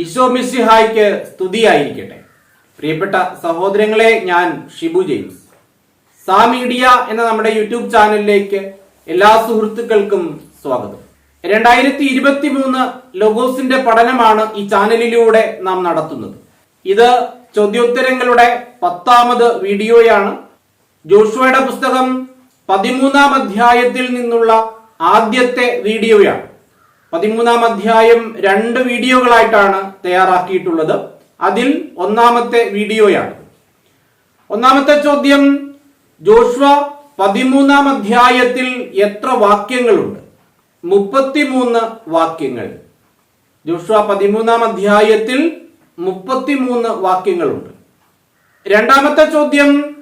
ഈശോ മിസ്സിഹായ്ക്ക് സ്തുതിയായിരിക്കട്ടെ. പ്രിയപ്പെട്ട സഹോദരങ്ങളെ ഞാൻ ഷിബു ജെയിംസ്. സാ മീഡിയ എന്ന നമ്മുടെ യൂട്യൂബ് ചാനലിലേക്ക് എല്ലാ സുഹൃത്തുക്കൾക്കും സ്വാഗതം. രണ്ടായിരത്തി ഇരുപത്തി മൂന്ന് ലോഗോസിന്റെ പഠനമാണ് ഈ ചാനലിലൂടെ നാം നടത്തുന്നത്. ഇത് ചോദ്യോത്തരങ്ങളുടെ പത്താമത് വീഡിയോയാണ്. ജോഷുവയുടെ പുസ്തകം പതിമൂന്നാം അധ്യായത്തിൽ നിന്നുള്ള ആദ്യത്തെ വീഡിയോയാണ്. പതിമൂന്നാം അധ്യായം രണ്ട് വീഡിയോകളായിട്ടാണ് തയ്യാറാക്കിയിട്ടുള്ളത്. അതിൽ ഒന്നാമത്തെ വീഡിയോയാണ്. ഒന്നാമത്തെ ചോദ്യം ജോഷ്വ പതിമൂന്നാം അധ്യായത്തിൽ എത്ര വാക്യങ്ങളുണ്ട്? മുപ്പത്തിമൂന്ന് വാക്യങ്ങൾ. ജോഷ്വ പതിമൂന്നാം അധ്യായത്തിൽ മുപ്പത്തിമൂന്ന് വാക്യങ്ങളുണ്ട്. രണ്ടാമത്തെ ചോദ്യം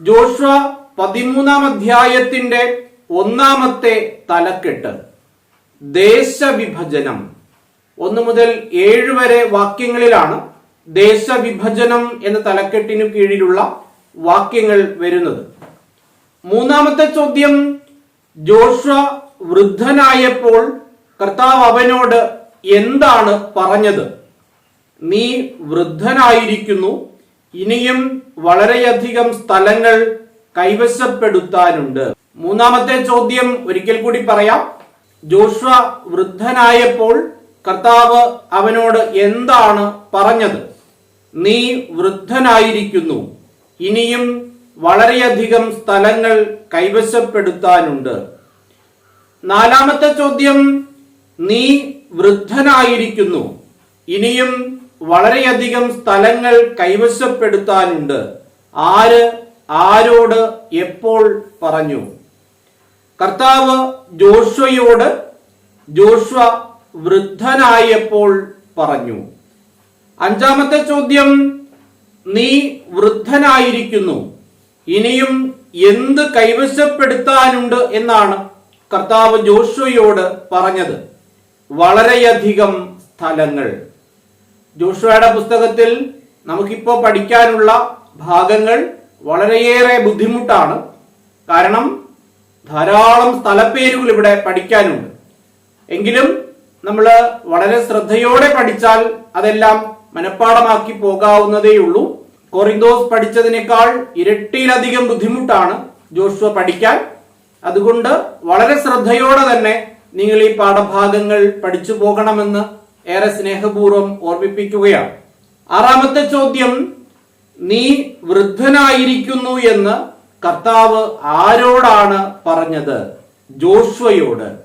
ജോഷ്വ പതിമൂന്നാം അധ്യായത്തിന്റെ ഒന്നാമത്തെ തലക്കെട്ട്. ദേശവിഭജനം. ഒന്ന് മുതൽ ഏഴ് വരെ വാക്യങ്ങളിലാണ് ദേശവിഭജനം എന്ന തലക്കെട്ടിനു കീഴിലുള്ള വാക്യങ്ങൾ വരുന്നത്. മൂന്നാമത്തെ ചോദ്യം ജോഷ വൃദ്ധനായപ്പോൾ കർത്താവ് അവനോട് എന്താണ് പറഞ്ഞത്? നീ വൃദ്ധനായിരിക്കുന്നു ഇനിയും വളരെയധികം സ്ഥലങ്ങൾ കൈവശപ്പെടുത്താനുണ്ട്. മൂന്നാമത്തെ ചോദ്യം ഒരിക്കൽ കൂടി പറയാം. ജോഷ്വ വൃദ്ധനായപ്പോൾ കർത്താവ് അവനോട് എന്താണ് പറഞ്ഞത്? നീ വൃദ്ധനായിരിക്കുന്നു. ഇനിയും വളരെയധികം സ്ഥലങ്ങൾ കൈവശപ്പെടുത്താനുണ്ട്. നാലാമത്തെ ചോദ്യം നീ വൃദ്ധനായിരിക്കുന്നു. ഇനിയും വളരെയധികം സ്ഥലങ്ങൾ കൈവശപ്പെടുത്താനുണ്ട്. ആര് ആരോട് എപ്പോൾ പറഞ്ഞു? കർത്താവ് ജോഷ്വയോട് ജോഷ്വ വൃദ്ധനായപ്പോൾ പറഞ്ഞു അഞ്ചാമത്തെ ചോദ്യം നീ വൃദ്ധനായിരിക്കുന്നു. ഇനിയും എന്ത് കൈവശപ്പെടുത്താനുണ്ട് എന്നാണ് കർത്താവ് ജോഷ്വയോട് പറഞ്ഞത്. വളരെയധികം സ്ഥലങ്ങൾ. ജോഷ്വയുടെ പുസ്തകത്തിൽ നമുക്കിപ്പോ പഠിക്കാനുള്ള ഭാഗങ്ങൾ വളരെയേറെ ബുദ്ധിമുട്ടാണ്. കാരണം ധാരാളം സ്ഥലപ്പേരുകൾ ഇവിടെ പഠിക്കാനുണ്ട്. എങ്കിലും നമ്മൾ വളരെ ശ്രദ്ധയോടെ പഠിച്ചാൽ അതെല്ലാം മനഃപ്പാടമാക്കി പോകാവുന്നതേയുള്ളൂ കൊറിന്തോസ് പഠിച്ചതിനേക്കാൾ ഇരട്ടിയിലധികം ബുദ്ധിമുട്ടാണ് ജോഷുവ പഠിക്കാൻ. അതുകൊണ്ട് വളരെ ശ്രദ്ധയോടെ തന്നെ നിങ്ങൾ ഈ പാഠഭാഗങ്ങൾ പഠിച്ചു പോകണമെന്ന് ഏറെ സ്നേഹപൂർവം ഓർമ്മിപ്പിക്കുകയാണ്. ആറാമത്തെ ചോദ്യം നീ വൃദ്ധനായിരിക്കുന്നു എന്ന് കർത്താവ് ആരോടാണ് പറഞ്ഞത്? ജോഷ്വയോട്.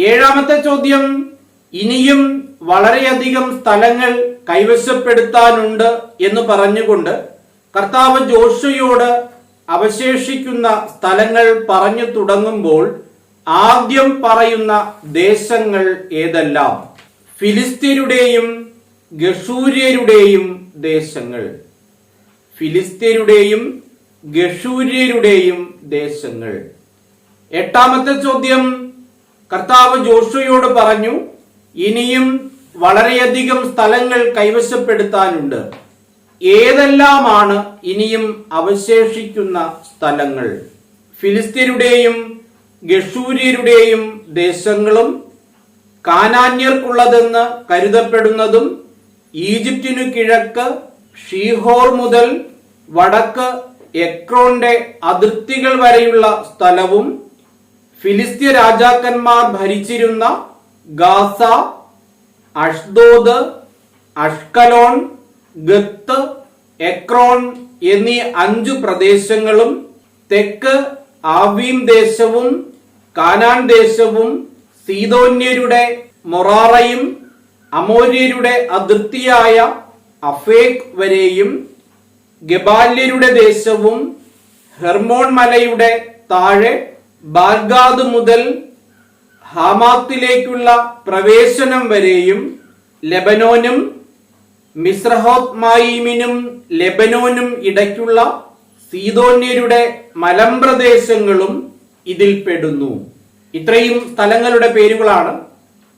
ഏഴാമത്തെ ചോദ്യം ഇനിയും വളരെയധികം സ്ഥലങ്ങൾ കൈവശപ്പെടുത്താനുണ്ട് എന്ന് പറഞ്ഞുകൊണ്ട് കർത്താവ് ജോഷുയോട് അവശേഷിക്കുന്ന സ്ഥലങ്ങൾ പറഞ്ഞു തുടങ്ങുമ്പോൾ ആദ്യം പറയുന്ന ദേശങ്ങൾ ഏതെല്ലാം? ഫിലിസ്തീനുടെയും ഗഷൂര്യരുടെയും ദേശങ്ങൾ. ഫിലിസ്തീനുടെയും ഗഷൂര്യരുടെയും ദേശങ്ങൾ. എട്ടാമത്തെ ചോദ്യം കർത്താവ് ജോഷുയോട് പറഞ്ഞു ഇനിയും വളരെയധികം സ്ഥലങ്ങൾ കൈവശപ്പെടുത്താനുണ്ട്. ഏതെല്ലാമാണ് ഇനിയും അവശേഷിക്കുന്ന സ്ഥലങ്ങൾ? ഫിലിസ്തീനുടെയും ഗഷൂര്യരുടെയും ദേശങ്ങളും കാനാന്യർക്കുള്ളതെന്ന് കരുതപ്പെടുന്നതും ഈജിപ്തിനു കിഴക്ക് ഷീഹോർ മുതൽ വടക്ക് എക്രോന്റെ അതിർത്തികൾ വരെയുള്ള സ്ഥലവും ഫിലിസ്തീൻ രാജാക്കന്മാർ ഭരിച്ചിരുന്ന Gaza Ashdod Ashkelon Gath Ekron എന്നീ അഞ്ചു പ്രദേശങ്ങളും തെക്ക് ആവീം ദേശവും കാനാൻ ദേശവും സീതോന്യരുടെ മൊറാറയും അമോര്യരുടെ അതിർത്തിയായ അഫേക് വരെയും ഗബാല്യരുടെ ദേശവും ഹെർമോൺ മലയുടെ താഴെ ബാർഗാദ് മുതൽ ഹാമാത്തിലേക്കുള്ള പ്രവേശനം വരെയും ലെബനോനും മിസ്രഹോത് മായിമിനും ലെബനോനും ഇടയ്ക്കുള്ള സീതോന്യരുടെ മലമ്പ്രദേശങ്ങളും ഇതിൽ പെടുന്നു. ഇത്രയും സ്ഥലങ്ങളുടെ പേരുകളാണ്.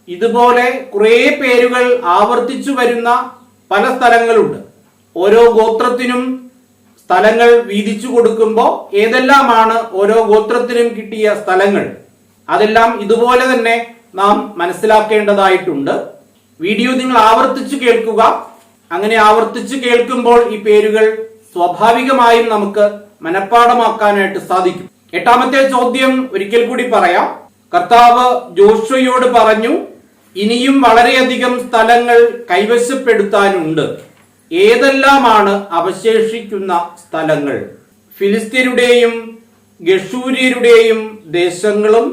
ഇതുപോലെ കുറേ പേരുകൾ ആവർത്തിച്ചു വരുന്ന പല സ്ഥലങ്ങളുണ്ട്. ഓരോ ഗോത്രത്തിനും സ്ഥലങ്ങൾ വീതിച്ചു കൊടുക്കുമ്പോൾ ഏതെല്ലാമാണ് ഓരോ ഗോത്രത്തിനും കിട്ടിയ സ്ഥലങ്ങൾ? അതെല്ലാം ഇതുപോലെ തന്നെ നാം മനസ്സിലാക്കേണ്ടതായിട്ടുണ്ട്. വീഡിയോ നിങ്ങൾ ആവർത്തിച്ചു കേൾക്കുക. അങ്ങനെ ആവർത്തിച്ചു കേൾക്കുമ്പോൾ ഈ പേരുകൾ സ്വാഭാവികമായും നമുക്ക് മനഃപ്പാടമാക്കാനായിട്ട് സാധിക്കും. എട്ടാമത്തെ ചോദ്യം ഒരിക്കൽ കൂടി പറയാം. കർത്താവ് ജോഷയോട് പറഞ്ഞു ഇനിയും വളരെയധികം സ്ഥലങ്ങൾ കൈവശപ്പെടുത്താനുണ്ട്. ഏതെല്ലാമാണ് അവശേഷിക്കുന്ന സ്ഥലങ്ങൾ? ഫിലിസ്തീനുടെയും ഗഷൂര്യരുടെയും ദേശങ്ങളും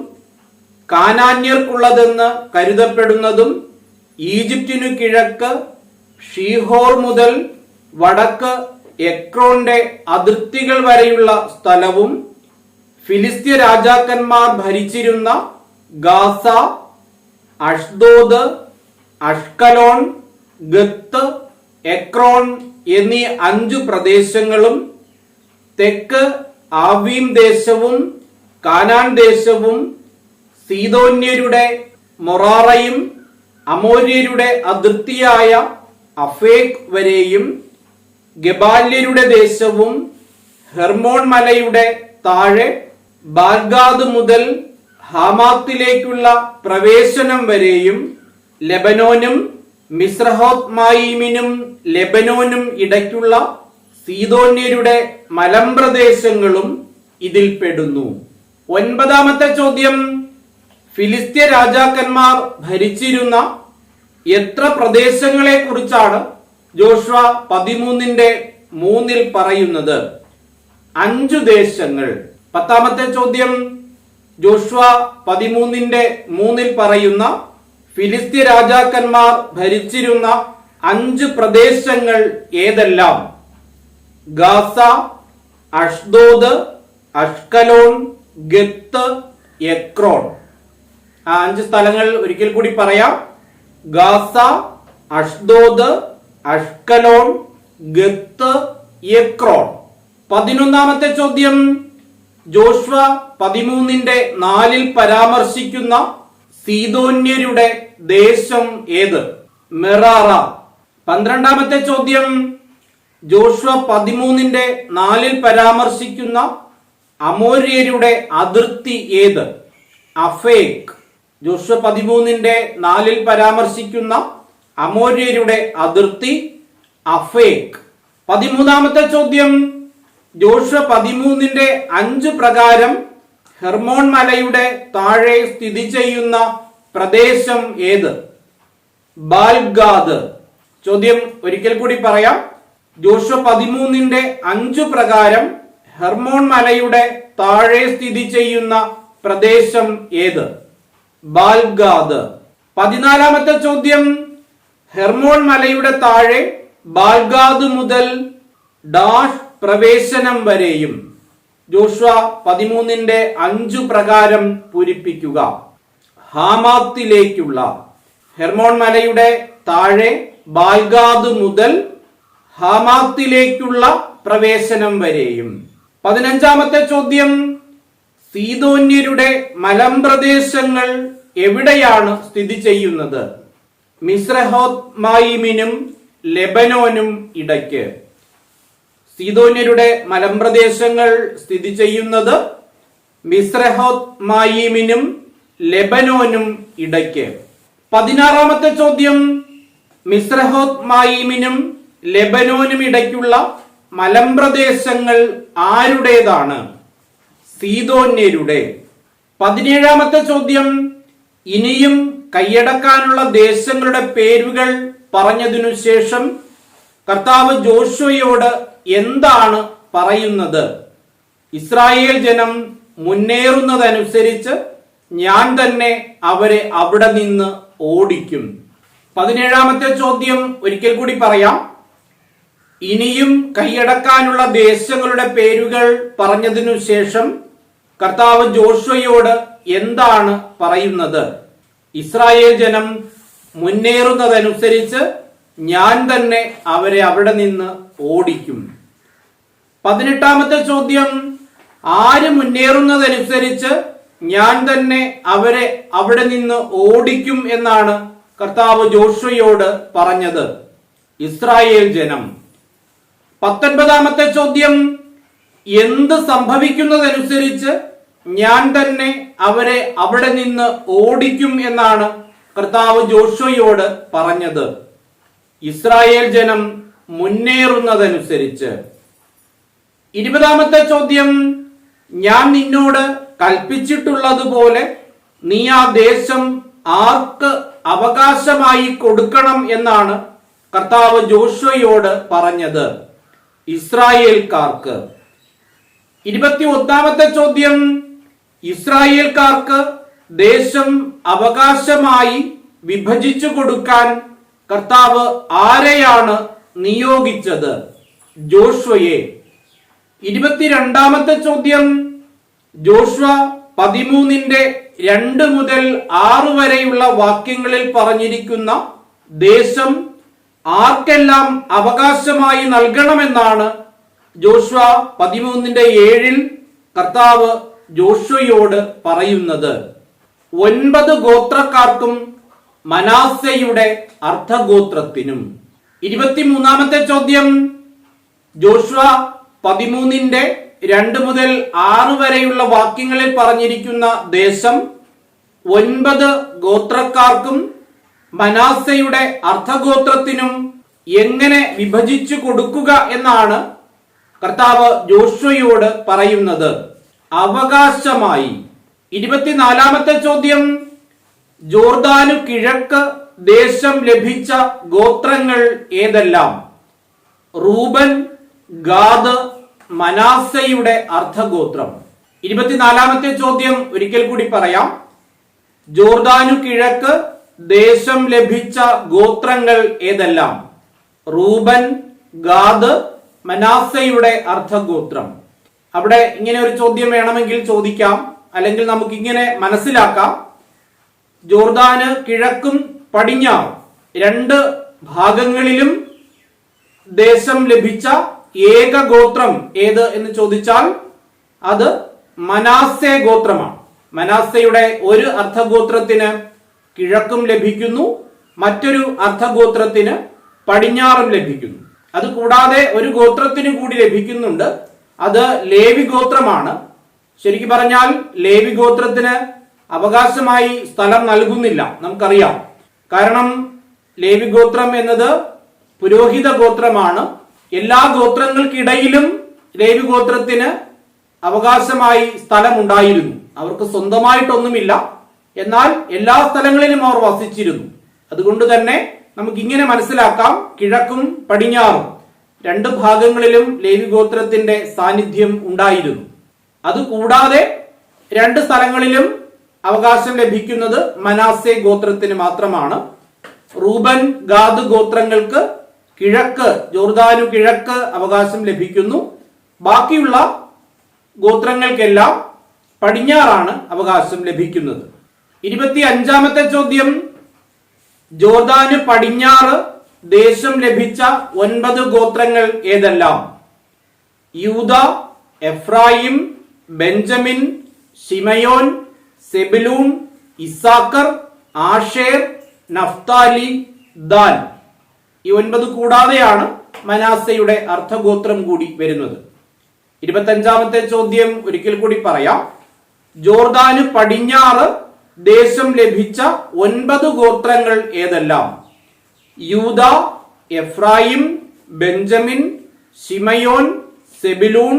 കാനാന്യർക്കുള്ളതെന്ന് കരുതപ്പെടുന്നതും ഈജിപ്തിനു കിഴക്ക് ഷീഹോർ മുതൽ വടക്ക് എക്രോന്റെ അതിർത്തികൾ വരെയുള്ള സ്ഥലവും ഫിലിസ്തീൻ രാജാക്കന്മാർ ഭരിച്ചിരുന്ന Gaza Ashdod Ashkelon Gath Ekron എന്നീ അഞ്ചു പ്രദേശങ്ങളും തെക്ക് ആവീം ദേശവും കാനാൻ ദേശവും സീതോന്യരുടെ മൊറാറയും അമോര്യരുടെ അതിർത്തിയായ അഫേക് വരെയും ഗബാല്യരുടെ ദേശവും ഹെർമോൺ മലയുടെ താഴെ ബാർഗാദ് മുതൽ ഹാമാത്തിലേക്കുള്ള പ്രവേശനം വരെയും ലെബനോനും മിസ്രഹോത് മായിമിനും ലെബനോനും ഇടയ്ക്കുള്ള സീതോന്യരുടെ മലമ്പ്രദേശങ്ങളും ഇതിൽ പെടുന്നു. ഒൻപതാമത്തെ ചോദ്യം ഫിലിസ്ത്യ രാജാക്കന്മാർ ഭരിച്ചിരുന്ന എത്ര പ്രദേശങ്ങളെ കുറിച്ചാണ് ജോഷ്വ പതിമൂന്നിന്റെ മൂന്നിൽ പറയുന്നത്? അഞ്ചു ദേശങ്ങൾ. പത്താമത്തെ ചോദ്യം ജോഷ്വ പതിമൂന്നിന്റെ മൂന്നിൽ പറയുന്ന ഫിലിസ്തീയ രാജാക്കന്മാർ ഭരിച്ചിരുന്ന അഞ്ച് പ്രദേശങ്ങൾ ഏതെല്ലാം? Gaza Ashdod Ashkelon Gath Ekron. ആ അഞ്ച് സ്ഥലങ്ങൾ ഒരിക്കൽ കൂടി പറയാം. Gaza Ashdod Ashkelon Gath Ekron. പതിനൊന്നാമത്തെ ചോദ്യം. ജോഷ്വ പതിമൂന്നിന്റെ നാലിൽ പരാമർശിക്കുന്ന സീതോന്യരുടെ ദേശം ഏത്? മെറാറ. പന്ത്രണ്ടാമത്തെ ചോദ്യം. ജോഷ്വ പതിമൂന്നിന്റെ നാലിൽ പരാമർശിക്കുന്ന അമോര്യരുടെ അതിർത്തി ഏത്? അഫേക്ക് ജോഷ്വ പതിമൂന്നിന്റെ നാലിൽ പരാമർശിക്കുന്ന അമോര്യരുടെ അതിർത്തി അഫേക്ക് പതിമൂന്നാമത്തെ ചോദ്യം. ജോഷ്വ പതിമൂന്നിന്റെ അഞ്ച് പ്രകാരം ഹെർമോൺ മലയുടെ താഴെ സ്ഥിതി ചെയ്യുന്ന പ്രദേശം ഏത്? ബാൽഗാദ്. ചോദ്യം ഒരിക്കൽ കൂടി പറയാം. ജോഷ പതിമൂന്നിന്റെ അഞ്ചു പ്രകാരം ഹെർമോൺ മലയുടെ താഴെ സ്ഥിതി ചെയ്യുന്ന പ്രദേശം ഏത്? ബാൽഗാദ്. പതിനാലാമത്തെ ചോദ്യം. ഹെർമോൺ മലയുടെ താഴെ ബാൽഗാദ് മുതൽ ഡാഷ് പ്രവേശനം വരെയും ജോഷ്വ പതിമൂന്നിന്റെ അഞ്ചു പ്രകാരം പൂരിപ്പിക്കുക. ഹാമാത്തിലേക്കുള്ള ഹെർമോൺ മലയുടെ താഴെ ബാൽഗാദ് മുതൽ ഹാമാത്തിലേക്കുള്ള പ്രവേശനം വരെയും. പതിനഞ്ചാമത്തെ ചോദ്യം സീതോന്യരുടെ മലമ്പ്രദേശങ്ങൾ എവിടെയാണ് സ്ഥിതി ചെയ്യുന്നത്? മിസ്രഹോത് മായിമിനും ലെബനോനും ഇടയ്ക്ക്. സീതോന്യരുടെ മലമ്പ്രദേശങ്ങൾ സ്ഥിതി ചെയ്യുന്നത് മിസ്രഹോത് മായിമിനും ലെബനോനും ഇടയ്ക്ക്. പതിനാറാമത്തെ ചോദ്യം മിസ്രഹോത് മായിമിനും ലെബനോനും ഇടയ്ക്കുള്ള മലമ്പ്രദേശങ്ങൾ ആരുടേതാണ്? സീതോന്യരുടെ പതിനേഴാമത്തെ ചോദ്യം ഇനിയും കൈയടക്കാനുള്ള ദേശങ്ങളുടെ പേരുകൾ പറഞ്ഞതിനു ശേഷം കർത്താവ് ജോഷുവയോട് എന്താണ് പറയുന്നത്? ഇസ്രായേൽ ജനം മുന്നേറുന്നതനുസരിച്ച് ഞാൻ തന്നെ അവരെ അവിടെ നിന്ന് ഓടിക്കും. പതിനേഴാമത്തെ ചോദ്യം ഒരിക്കൽ കൂടി പറയാം. ഇനിയും കൈയടക്കാനുള്ള ദേശങ്ങളുടെ പേരുകൾ പറഞ്ഞതിനു ശേഷം കർത്താവ് ജോഷുവയോട് എന്താണ് പറയുന്നത്? ഇസ്രായേൽ ജനം മുന്നേറുന്നതനുസരിച്ച് ഞാൻ തന്നെ അവരെ അവിടെ നിന്ന് ഓടിക്കും. പതിനെട്ടാമത്തെ ചോദ്യം ആര് മുന്നേറുന്നതനുസരിച്ച് ഞാൻ തന്നെ അവരെ അവിടെ നിന്ന് ഓടിക്കും എന്നാണ് കർത്താവ് ജോഷയോട് പറഞ്ഞത്. ഇസ്രായേൽ ജനം. പത്തൊൻപതാമത്തെ ചോദ്യം എന്ത് സംഭവിക്കുന്നതനുസരിച്ച് ഞാൻ തന്നെ അവരെ അവിടെ നിന്ന് ഓടിക്കും എന്നാണ് കർത്താവ് ജോഷയോട് പറഞ്ഞത്. ഇസ്രായേൽ ജനം മുന്നേറുന്നതനുസരിച്ച്. ഇരുപതാമത്തെ ചോദ്യം ഞാൻ നിന്നോട് കൽപ്പിച്ചിട്ടുള്ളതുപോലെ നീ ആ ദേശം ആർക്ക് അവകാശമായി കൊടുക്കണം എന്നാണ് കർത്താവ് ജോഷയോട് പറഞ്ഞത്. ഇസ്രായേൽക്കാർക്ക്. ഇരുപത്തി ഒന്നാമത്തെ ചോദ്യം ഇസ്രായേൽക്കാർക്ക് ദേശം അവകാശമായി വിഭജിച്ചു കൊടുക്കാൻ കർത്താവ് ആരെയാണ് നിയോഗിച്ചത്? ജോഷ്വയെ. ഇരുപത്തിരണ്ടാമത്തെ ചോദ്യം. ജോഷ്വ പതിമൂന്നിന്റെ രണ്ട് മുതൽ ആറ് വരെയുള്ള വാക്യങ്ങളിൽ പറഞ്ഞിരിക്കുന്ന ദേശം ആർക്കെല്ലാം അവകാശമായി നൽകണമെന്നാണ് ജോഷ്വ പതിമൂന്നിന്റെ ഏഴിൽ കർത്താവ് ജോഷ്വയോട് പറയുന്നത്. ഒൻപത് ഗോത്രക്കാർക്കും മനാസയുടെ അർത്ഥഗോത്രത്തിനും ഇരുപത്തിമൂന്നാമത്തെ ചോദ്യം. ജോഷ്വ പതിമൂന്നിന്റെ രണ്ട് മുതൽ ആറ് വരെയുള്ള വാക്യങ്ങളിൽ പറഞ്ഞിരിക്കുന്ന ദേശം ഒൻപത് ഗോത്രക്കാർക്കും മനാസയുടെ അർത്ഥഗോത്രത്തിനും എങ്ങനെ വിഭജിച്ചു കൊടുക്കുക എന്നാണ് കർത്താവ് ജോഷ്വയോട് പറയുന്നത്. അവകാശമായി. ഇരുപത്തിനാലാമത്തെ ചോദ്യം. ജോർദാനു കിഴക്ക് ദേശം ലഭിച്ച ഗോത്രങ്ങൾ ഏതെല്ലാം? റൂബൻ ഗാദ് മനാസയുടെ അർദ്ധഗോത്രം. ഇരുപത്തിനാലാമത്തെ ചോദ്യം ഒരിക്കൽ കൂടി പറയാം. ജോർദാനു കിഴക്ക് ദേശം ലഭിച്ച ഗോത്രങ്ങൾ ഏതെല്ലാം? റൂബൻ ഗാദ് മനാസയുടെ അർദ്ധഗോത്രം. അവിടെ ഇങ്ങനെ ഒരു ചോദ്യം വേണമെങ്കിൽ ചോദിക്കാം. അല്ലെങ്കിൽ നമുക്ക് ഇങ്ങനെ മനസ്സിലാക്കാം. ജോർദാന് കിഴക്കും പടിഞ്ഞാറും. രണ്ട് ഭാഗങ്ങളിലും ദേശം ലഭിച്ച ഏക ഗോത്രം ഏത് എന്ന് ചോദിച്ചാൽ അത് മനാസെ ഗോത്രമാണ്. മനാസയുടെ ഒരു അർത്ഥഗോത്രത്തിന് കിഴക്കും ലഭിക്കുന്നു മറ്റൊരു അർത്ഥഗോത്രത്തിന് പടിഞ്ഞാറും ലഭിക്കുന്നു. അത് കൂടാതെ ഒരു ഗോത്രത്തിന് കൂടി ലഭിക്കുന്നുണ്ട്. അത് ലേവി ഗോത്രമാണ്. ശരിക്കും പറഞ്ഞാൽ ലേവി ഗോത്രത്തിന് അവകാശമായി സ്ഥലം നൽകുന്നില്ല. നമുക്കറിയാം. കാരണം ലേവി ഗോത്രം എന്നത് പുരോഹിത ഗോത്രമാണ്. എല്ലാ ഗോത്രങ്ങൾക്കിടയിലും ലേവി ഗോത്രത്തിന് അവകാശമായി സ്ഥലം ഉണ്ടായിരുന്നു അവർക്ക് സ്വന്തമായിട്ടൊന്നുമില്ല. എന്നാൽ എല്ലാ സ്ഥലങ്ങളിലും അവർ വസിച്ചിരുന്നു. അതുകൊണ്ട് തന്നെ നമുക്ക് ഇങ്ങനെ മനസ്സിലാക്കാം. കിഴക്കും പടിഞ്ഞാറും രണ്ട് ഭാഗങ്ങളിലും ലേവി ഗോത്രത്തിന്റെ സാന്നിധ്യം ഉണ്ടായിരുന്നു. അതുകൂടാതെ രണ്ട് സ്ഥലങ്ങളിലും അവകാശം ലഭിക്കുന്നത് മനാസെ ഗോത്രത്തിന് മാത്രമാണ്. റൂബൻ ഗാദ് ഗോത്രങ്ങൾക്ക് കിഴക്ക് ജോർദാനു കിഴക്ക് അവകാശം ലഭിക്കുന്നു. ബാക്കിയുള്ള ഗോത്രങ്ങൾക്കെല്ലാം പടിഞ്ഞാറാണ് അവകാശം ലഭിക്കുന്നത്. ഇരുപത്തി അഞ്ചാമത്തെ ചോദ്യം ജോർദാന് പടിഞ്ഞാറ് ദേശം ലഭിച്ച ഒൻപത് ഗോത്രങ്ങൾ ഏതെല്ലാം? Judah Ephraim Benjamin Simeon Zebulun Issachar Asher Naphtali Dan ഈ ഒൻപത് കൂടാതെയാണ് മനാസയുടെ അർത്ഥഗോത്രം കൂടി വരുന്നത്. ഇരുപത്തഞ്ചാമത്തെ ചോദ്യം ഒരിക്കൽ കൂടി പറയാം. ജോർദാന് പടിഞ്ഞാറ് ദേശം ലഭിച്ച ഒൻപത് ഗോത്രങ്ങൾ ഏതെല്ലാം? Judah Ephraim Benjamin Simeon Zebulun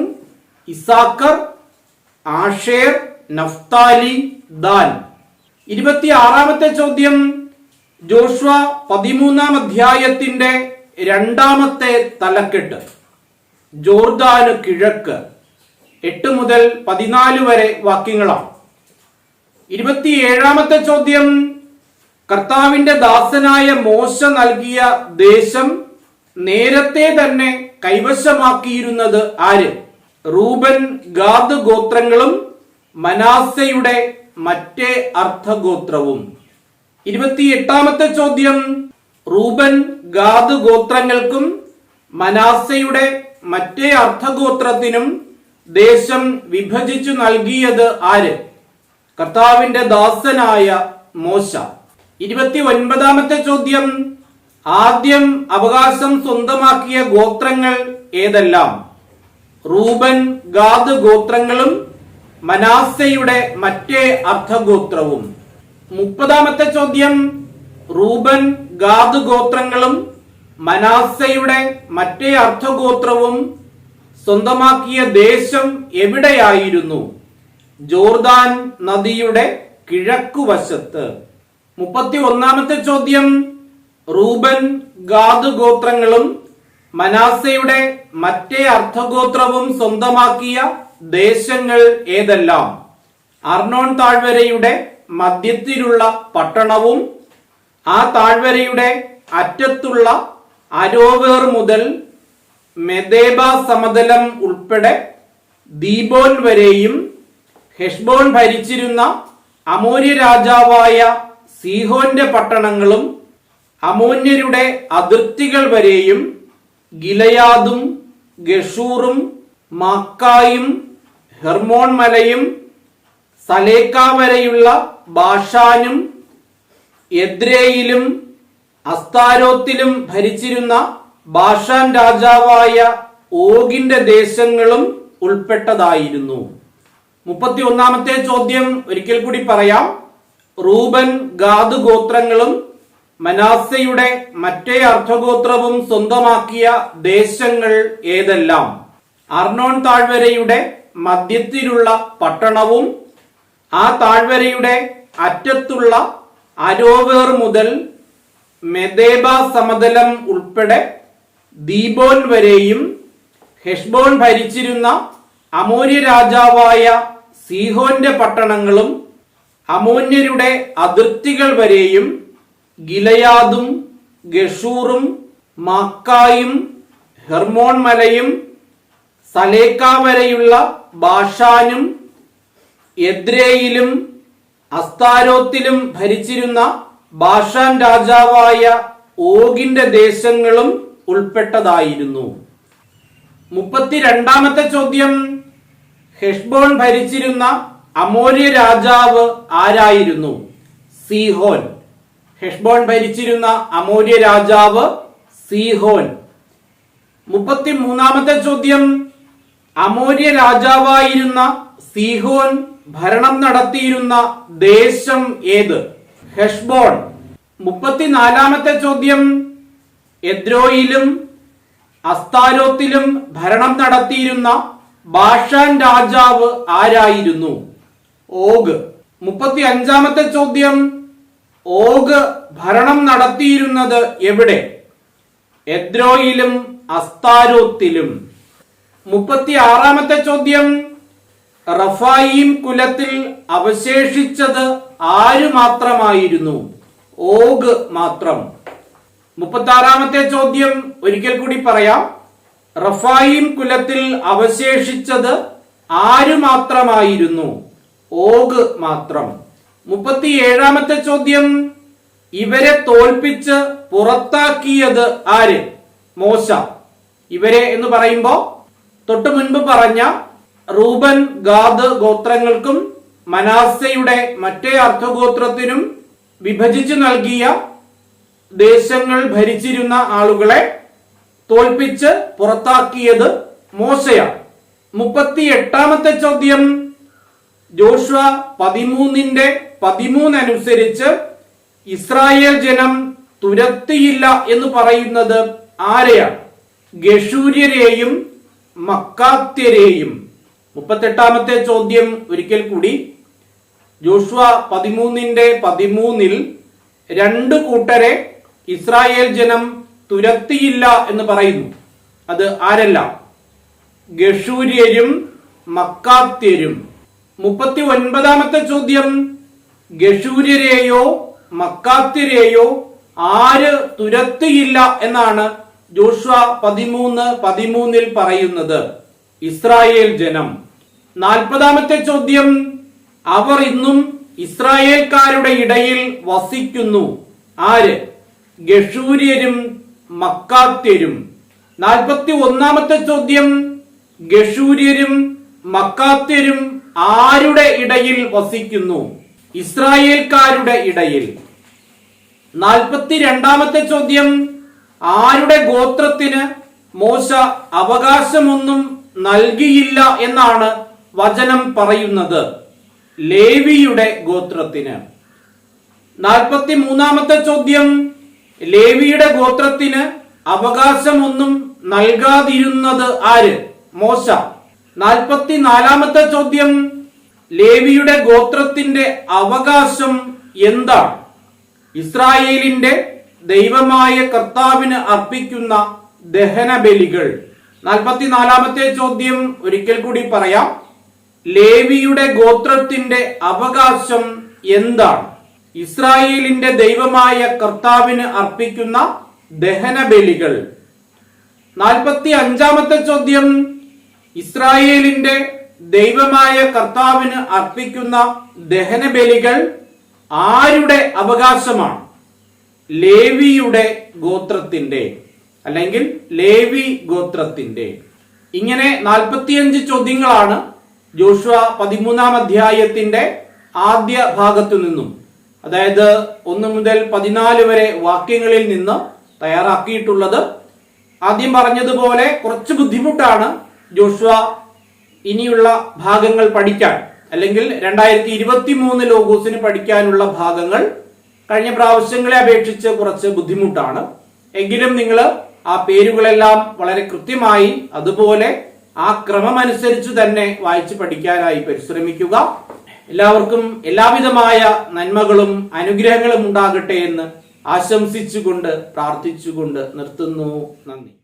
Issachar Asher Naphtali Dan. ഇരുപത്തിയാറാമത്തെ ചോദ്യം. ജോഷ്വ പതിമൂന്നാം അധ്യായത്തിന്റെ രണ്ടാമത്തെ തലക്കെട്ട്. ജോർദാന് കിഴക്ക്. എട്ട് മുതൽ പതിനാല് വരെ വാക്യങ്ങളാണ്. ഇരുപത്തിയേഴാമത്തെ ചോദ്യം. കർത്താവിന്റെ ദാസനായ മോശ നൽകിയ ദേശം നേരത്തെ തന്നെ കൈവശമാക്കിയിരുന്നത് ആര്? റൂബൻ ഗാദ് ഗോത്രങ്ങളും മനാസയുടെ മറ്റേ അർത്ഥഗോത്രവും. ഇരുപത്തിയെട്ടാമത്തെ ചോദ്യം. റൂബൻ ഗാദ് ഗോത്രങ്ങൾക്കും മനാസയുടെ മറ്റേ അർത്ഥഗോത്രത്തിനും ദേശം വിഭജിച്ചു നൽകിയത് ആര്? കർത്താവിന്റെ ദാസനായ മോശ. ഇരുപത്തി ഒൻപതാമത്തെ ചോദ്യം. ആദ്യം അവകാശം സ്വന്തമാക്കിയ ഗോത്രങ്ങൾ ഏതെല്ലാം? റൂബൻ ഗാദ് ഗോത്രങ്ങളും മനാസയുടെ മറ്റേ അർദ്ധഗോത്രവും. മുപ്പതാമത്തെ ചോദ്യം റൂബൻ ഗാദ് ഗോത്രങ്ങളും മനാസയുടെ മറ്റേ അർത്ഥഗോത്രവും സ്വന്തമാക്കിയ ദേശം എവിടെയായിരുന്നു? ജോർദാൻ നദിയുടെ കിഴക്കുവശത്ത്. മുപ്പത്തി ഒന്നാമത്തെ ചോദ്യം റൂബൻ ഗാദ് ഗോത്രങ്ങളും മനാസയുടെ മറ്റേ അർത്ഥഗോത്രവും സ്വന്തമാക്കിയ ദേശങ്ങൾ ഏതെല്ലാം? അർണോൺ താഴ്വരയുടെ മധ്യത്തിലുള്ള പട്ടണവും ആ താഴ്വരയുടെ അറ്റത്തുള്ള അരോവേർ മുതൽ മെദേബ സമതലം ഉൾപ്പെടെ ദീബോൻ വരെയും ഹെഷ്ബോൺ ഭരിച്ചിരുന്ന അമൂര്യ രാജാവായ സീഹോന്റെ പട്ടണങ്ങളും അമൂന്യരുടെ അതിർത്തികൾ വരെയും ഗിലയാദും ഗഷൂറും മാക്കായും ഹെർമോൺ മലയും സലേക്ക വരെയുള്ള ബാഷാനും എദ്രേയിലും അസ്താരോത്തിലും ഭരിച്ചിരുന്ന ഭാഷാൻ രാജാവായ ഓഗിന്റെ ദേശങ്ങളും ഉൾപ്പെട്ടതായിരുന്നു. മുപ്പത്തി ഒന്നാമത്തെ ചോദ്യം ഒരിക്കൽ കൂടി പറയാം. റൂബൻ ഗാദ് ഗോത്രങ്ങളും മനാസയുടെ മറ്റേ അർദ്ധഗോത്രവും സ്വന്തമാക്കിയ ദേശങ്ങൾ ഏതെല്ലാം? അർണോൺ താഴ്വരയുടെ മധ്യത്തിലുള്ള പട്ടണവും ആ താഴ്വരയുടെ അറ്റത്തുള്ള അരോവേർ മുതൽ മെദേബ സമതലം ഉൾപ്പെടെ ദീബോൻ വരെയും ഹെഷ്ബോൺ ഭരിച്ചിരുന്ന അമോര്യ രാജാവായ സീഹോന്റെ പട്ടണങ്ങളും അമോന്യരുടെ അതിർത്തികൾ വരെയും ഗിലയാദും ഗഷൂറും മാക്കായും ഹെർമോൺ മലയും സലേക്ക വരെയുള്ള ബാഷാനും എദ്രേയിലും അസ്താരോത്തിലും ഭരിച്ചിരുന്ന ബാഷാൻ രാജാവായ ഓഗിന്റെ ദേശങ്ങളും ഉൾപ്പെട്ടതായിരുന്നു. മുപ്പത്തിരണ്ടാമത്തെ ചോദ്യം ഹെഷ്ബോൺ ഭരിച്ചിരുന്ന അമോര്യ രാജാവ് ആരായിരുന്നു? സീഹോൻ. ഹെഷ്ബോൺ ഭരിച്ചിരുന്ന അമോര്യ രാജാവ് സീഹോൻ. മുപ്പത്തി മൂന്നാമത്തെ ചോദ്യം അമോര്യ രാജാവായിരുന്ന സീഹോൻ ഭരണം നടത്തിയിരുന്ന ദേശം ഏത്? ഹെഷ്ബോൺ. മുപ്പത്തിനാലാമത്തെ ചോദ്യം. എദ്രോയിലും അസ്താരോത്തിലും ഭരണം നടത്തിയിരുന്ന ബാഷാൻ രാജാവ് ആരായിരുന്നു? ഓഗ്. മുപ്പത്തി അഞ്ചാമത്തെ ചോദ്യം. ഓഗ് ഭരണം നടത്തിയിരുന്നത് എവിടെ? എദ്രോയിലും അസ്താരോത്തിലും. മുപ്പത്തി ആറാമത്തെ ചോദ്യം. റഫായിം കുലത്തിൽ അവശേഷിച്ചത് ആര് മാത്രമായിരുന്നു? ഓഗ് മാത്രം. മുപ്പത്തി ആറാമത്തെ ചോദ്യം ഒരിക്കൽ കൂടി പറയാം. റഫായിം കുലത്തിൽ അവശേഷിച്ചത് ആര് മാത്രമായിരുന്നു? ഓഗ് മാത്രം. മുപ്പത്തി ഏഴാമത്തെ ചോദ്യം. ഇവരെ തോൽപ്പിച്ച് പുറത്താക്കിയത് ആര്? മോശ. ഇവരെ എന്ന് പറയുമ്പോ തൊട്ടു മുൻപ് പറഞ്ഞ റൂബൻ ഗാദ് ഗോത്രങ്ങൾക്കും മനാസയുടെ മറ്റേ അർത്ഥഗോത്രത്തിനും വിഭജിച്ചു നൽകിയ ദേശങ്ങൾ ഭരിച്ചിരുന്ന ആളുകളെ തോൽപ്പിച്ച് പുറത്താക്കിയത് മോശയാണ്. മുപ്പത്തി എട്ടാമത്തെ ചോദ്യം ജോഷ പതിമൂന്നിന്റെ പതിമൂന്നനുസരിച്ച് ഇസ്രായേൽ ജനം തുരത്തിയില്ല എന്ന് പറയുന്നത് ആരെയാണ്? ഗഷൂര്യരെയും മക്കാത്യരെയും. മുപ്പത്തെട്ടാമത്തെ ചോദ്യം ഒരിക്കൽ കൂടി. ജോഷുവ പതിമൂന്നിന്റെ പതിമൂന്നിൽ രണ്ട് കൂട്ടരെ ഇസ്രായേൽ ജനം തുരത്തിയില്ല എന്ന് പറയുന്നു. അത് ആരെല്ലാം? ഗഷൂര്യരും മക്കാത്യരും. മുപ്പത്തി ഒൻപതാമത്തെ ചോദ്യം. ഗഷൂര്യരെയോ മക്കാത്യരെയോ ആര് തുരത്തിയില്ല എന്നാണ് ജോഷുവ പതിമൂന്ന് പതിമൂന്നിൽ പറയുന്നത് ഇസ്രായേൽ ജനം. നാൽപ്പതാമത്തെ ചോദ്യം അവർ ഇന്നും ഇസ്രായേൽക്കാരുടെ ഇടയിൽ വസിക്കുന്നു. ആര്? ഗഷൂര്യരും മക്കാത്യരും. നാൽപ്പത്തി ഒന്നാമത്തെ ചോദ്യം ഗഷൂര്യരും മക്കാത്യരും ആരുടെ ഇടയിൽ വസിക്കുന്നു? ഇസ്രായേൽക്കാരുടെ ഇടയിൽ. നാൽപ്പത്തി രണ്ടാമത്തെ ചോദ്യം ആരുടെ ഗോത്രത്തിന് മോശ അവകാശമൊന്നും നൽകിയില്ല എന്നാണ് വചനം പറയുന്നത്? ലേവിയുടെ ഗോത്രത്തിന്. നാൽപ്പത്തി മൂന്നാമത്തെ ചോദ്യം ലേവിയുടെ ഗോത്രത്തിന് അവകാശമൊന്നും നൽകാതിരുന്നത് ആര്? മോശ. നാൽപ്പത്തി നാലാമത്തെ ചോദ്യം ലേവിയുടെ ഗോത്രത്തിന്റെ അവകാശം എന്താണ്? ഇസ്രായേലിന്റെ ദൈവമായ കർത്താവിന് അർപ്പിക്കുന്ന ദഹനബലികൾ. നാൽപ്പത്തിനാലാമത്തെ ചോദ്യം ഒരിക്കൽ കൂടി പറയാം. ലേവിയുടെ ഗോത്രത്തിന്റെ അവകാശം എന്താണ്? ഇസ്രായേലിന്റെ ദൈവമായ കർത്താവിന് അർപ്പിക്കുന്ന ദഹനബലികൾ. നാൽപ്പത്തി അഞ്ചാമത്തെ ചോദ്യം. ഇസ്രായേലിന്റെ ദൈവമായ കർത്താവിന് അർപ്പിക്കുന്ന ദഹനബലികൾ ആരുടെ അവകാശമാണ്? ലേവിയുടെ ഗോത്രത്തിന്റെ അല്ലെങ്കിൽ ലേവി ഗോത്രത്തിന്റെ ഇങ്ങനെ നാൽപ്പത്തിയഞ്ച് ചോദ്യങ്ങളാണ് ജോഷുവ പതിമൂന്നാം അധ്യായത്തിന്റെ ആദ്യ ഭാഗത്തു നിന്നും അതായത് ഒന്ന് മുതൽ പതിനാല് വരെ വാക്യങ്ങളിൽ നിന്ന് തയ്യാറാക്കിയിട്ടുള്ളത്. ആദ്യം പറഞ്ഞതുപോലെ കുറച്ച് ബുദ്ധിമുട്ടാണ് ജോഷുവ ഇനിയുള്ള ഭാഗങ്ങൾ പഠിക്കാൻ അല്ലെങ്കിൽ രണ്ടായിരത്തി ഇരുപത്തി മൂന്ന് ലോഗോസിന് പഠിക്കാനുള്ള ഭാഗങ്ങൾ കഴിഞ്ഞ പ്രാവശ്യങ്ങളെ അപേക്ഷിച്ച് കുറച്ച് ബുദ്ധിമുട്ടാണ്. എങ്കിലും നിങ്ങൾ ആ പേരുകളെല്ലാം വളരെ കൃത്യമായി അതുപോലെ ആ ക്രമമനുസരിച്ച് തന്നെ വായിച്ച് പഠിക്കാനായി പരിശ്രമിക്കുക. എല്ലാവർക്കും എല്ലാവിധമായ നന്മകളും അനുഗ്രഹങ്ങളും ഉണ്ടാകട്ടെ എന്ന് ആശംസിച്ചുകൊണ്ട് പ്രാർത്ഥിച്ചുകൊണ്ട് നിർത്തുന്നു. നന്ദി.